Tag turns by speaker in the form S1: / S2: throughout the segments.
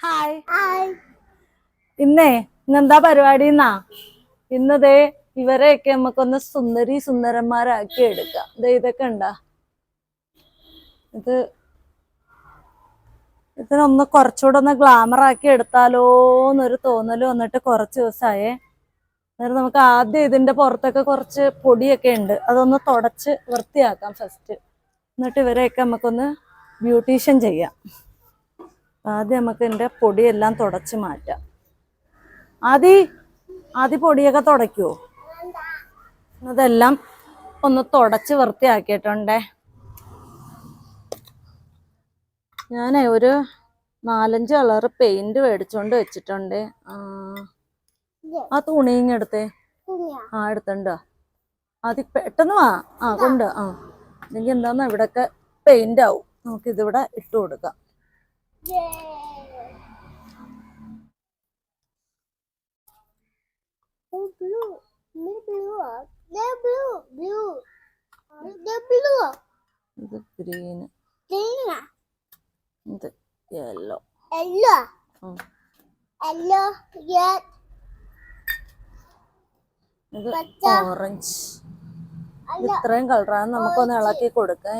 S1: Hi ഇന്നേ ഇന്നെന്താ പരിപാടി എന്നാ? ഇന്നതേ ഇവരെയൊക്കെ നമുക്കൊന്ന് സുന്ദരി സുന്ദരന്മാരാക്കി എടുക്കാം. ഇതേ ഇതൊക്കെ ഉണ്ടാ? ഇത് ഇതിനൊന്ന് കുറച്ചുകൂടെ ഒന്ന് ഗ്ലാമർ ആക്കി എടുത്താലോ എന്നൊരു തോന്നൽ വന്നിട്ട് കുറച്ച് ദിവസമായേ. അന്നേരം നമുക്ക് ആദ്യം ഇതിന്റെ പുറത്തൊക്കെ കുറച്ച് പൊടിയൊക്കെ ഉണ്ട്. അതൊന്ന് തുടച്ച് വൃത്തിയാക്കാം ഫസ്റ്റ് എന്നിട്ട് ഇവരെയൊക്കെ നമുക്കൊന്ന് ബ്യൂട്ടീഷ്യൻ ചെയ്യാം. ആദ്യം നമുക്ക് എന്റെ പൊടിയെല്ലാം തുടച്ച് മാറ്റാം. ആദ്യ ആദ്യ പൊടിയൊക്കെ തുടയ്ക്കുമോ അതെല്ലാം ഒന്ന് തുടച്ച് വൃത്തിയാക്കിയിട്ടുണ്ടേ. ഞാൻ ഒരു നാലഞ്ച് കളർ പെയിന്റ് മേടിച്ചോണ്ട് വെച്ചിട്ടുണ്ട്. ആ, തുണിയും എടുത്തേ. ആ എടുത്തുണ്ടോ? അത് പെട്ടെന്ന് വാ. ആ കൊണ്ട് ആ. എനിക്ക് എന്താന്ന് ഇവിടെയൊക്കെ പെയിന്റ് ആവും. നമുക്ക് ഇതിവിടെ ഇട്ട് കൊടുക്കാം.
S2: Oh, blue. The blue. The blue. Blue. The blue.
S1: The green.
S2: Green.
S1: The yellow.
S2: Yellow. Yellow. Red.
S1: ഇത്. ഓറഞ്ച്. ഇത്രയും കളറാണ് നമുക്കൊന്ന് ഇളക്കി കൊടുക്കേ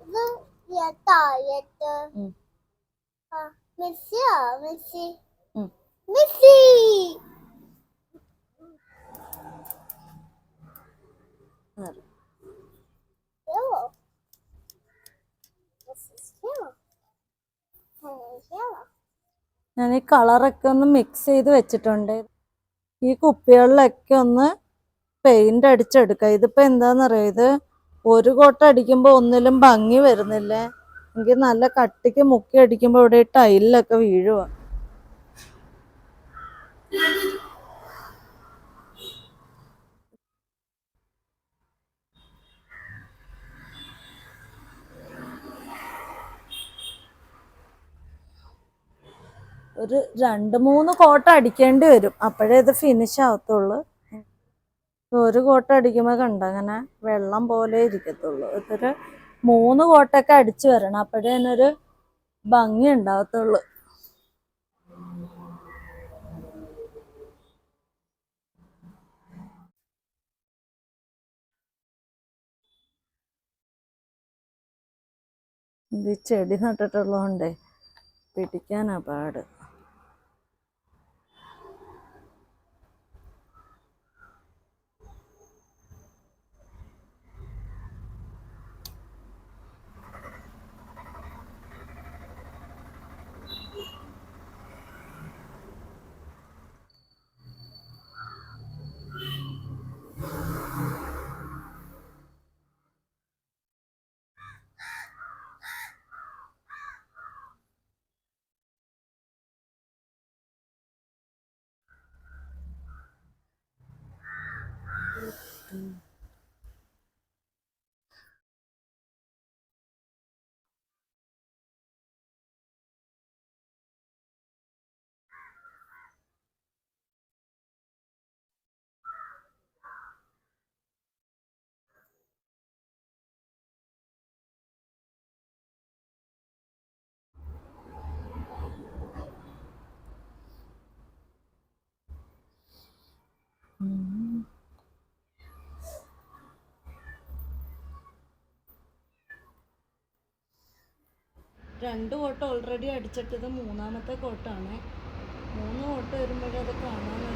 S2: ഇത് ആ മിസ്സി മിസ്സി
S1: ഞാൻ ഈ കളറൊക്കെ ഒന്ന് മിക്സ് ചെയ്ത് വെച്ചിട്ടുണ്ട്. ഈ കുപ്പികളിലൊക്കെ ഒന്ന് പെയിന്റ് അടിച്ചെടുക്കുക ഇതിപ്പോ എന്താന്നറിയോ? ഇത് ഒരു കോട്ട അടിക്കുമ്പോൾ ഒന്നിലും ഭംഗി വരുന്നില്ലേ. എനിക്ക് നല്ല കട്ടിക്ക് മുക്കി അടിക്കുമ്പോൾ ഇവിടെ ടൈലൊക്കെ വീഴുക ഒരു രണ്ട് മൂന്ന് കോട്ട അടിക്കേണ്ടി വരും. അപ്പോഴേ ഇത് ഫിനിഷ് ആവത്തുള്ളൂ. ഒരു കോട്ട അടിക്കുമ്പോൾ കണ്ട അങ്ങനെ വെള്ളം പോലെ ഇരിക്കത്തുള്ളൂ. ഇതൊരു മൂന്ന് കോട്ടൊക്കെ അടിച്ചു വരണം. അപ്പോഴേ അതിനൊരു ഭംഗി ഉണ്ടാവത്തുള്ളൂ. ഇത് ചെടി നട്ടിട്ടുള്ളതുകൊണ്ടേ പിടിക്കാനാ പാട്. 嗯。嗯。രണ്ട് കോട്ട ഓൾറെഡി അടിച്ചിട്ടത് മൂന്നാമത്തെ കോട്ടാണ്. മൂന്ന് കോട്ട വരുമ്പോഴത് അത്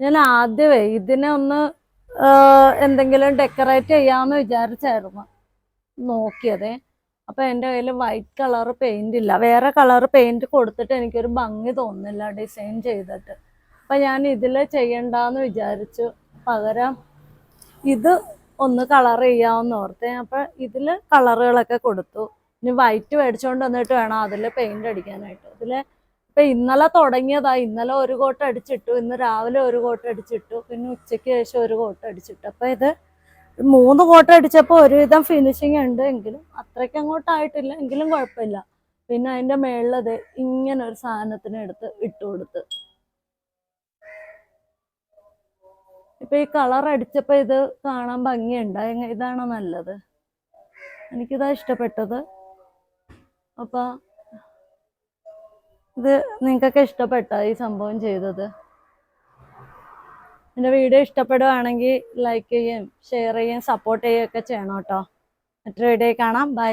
S1: ഞാൻ ആദ്യമേ ഇതിനെ ഒന്ന് എന്തെങ്കിലും ഡെക്കറേറ്റ് ചെയ്യാമെന്ന് വിചാരിച്ചായിരുന്നു. നോക്കിയതേ. അപ്പൊ എന്റെ കയ്യിൽ വൈറ്റ് കളർ പെയിന്റ് ഇല്ല. വേറെ കളർ പെയിന്റ് കൊടുത്തിട്ട് എനിക്കൊരു ഭംഗി തോന്നില്ല ഡിസൈൻ ചെയ്തിട്ട്. അപ്പൊ ഞാൻ ഇതിൽ ചെയ്യണ്ടെന്ന് വിചാരിച്ചു. പകരം ഇത് ഒന്ന് കളർ ചെയ്യാമെന്ന് ഓർത്തെ. അപ്പൊ ഇതിൽ കളറുകളൊക്കെ കൊടുത്തു. ഇനി വൈറ്റ് മേടിച്ചുകൊണ്ട് വന്നിട്ട് വേണം അതിൽ പെയിന്റ് അടിക്കാനായിട്ട്. ഇതിൽ ഇപ്പൊ ഇന്നലെ തുടങ്ങിയതാ. ഇന്നലെ ഒരു കോട്ട് അടിച്ചിട്ടു. ഇന്ന് രാവിലെ ഒരു കോട്ട് അടിച്ചിട്ടു. പിന്നെ ഉച്ചയ്ക്ക് ശേഷം ഒരു കോട്ട് അടിച്ചിട്ടു. അപ്പൊ ഇത് മൂന്ന് കോട്ട് അടിച്ചപ്പോൾ ഒരുവിധം ഫിനിഷിങ് ഉണ്ട് എങ്കിലും അത്രയ്ക്ക് അങ്ങോട്ടായിട്ടില്ല എങ്കിലും കുഴപ്പമില്ല. പിന്നെ അതിന്റെ മേളിലത് ഇങ്ങനെ ഒരു സാധനത്തിന് എടുത്ത് ഇട്ടു കൊടുത്ത്. ഇപ്പൊ ഈ കളർ അടിച്ചപ്പോ ഇത് കാണാൻ ഭംഗിയുണ്ട്. ഇതാണോ നല്ലത്? എനിക്കിതാ ഇഷ്ടപ്പെട്ടത്. അപ്പൊ ഇത് നിങ്ങൾക്കൊക്കെ ഇഷ്ടപ്പെട്ട ഈ സംഭവം ചെയ്തത്? എന്റെ വീഡിയോ ഇഷ്ടപ്പെടുകയാണെങ്കിൽ ലൈക്ക് ചെയ്യുകയും ഷെയർ ചെയ്യുകയും സപ്പോർട്ട് ചെയ്യുകയൊക്കെ ചെയ്യണം കേട്ടോ. മറ്റൊരു വീഡിയോ കാണാം. ബൈ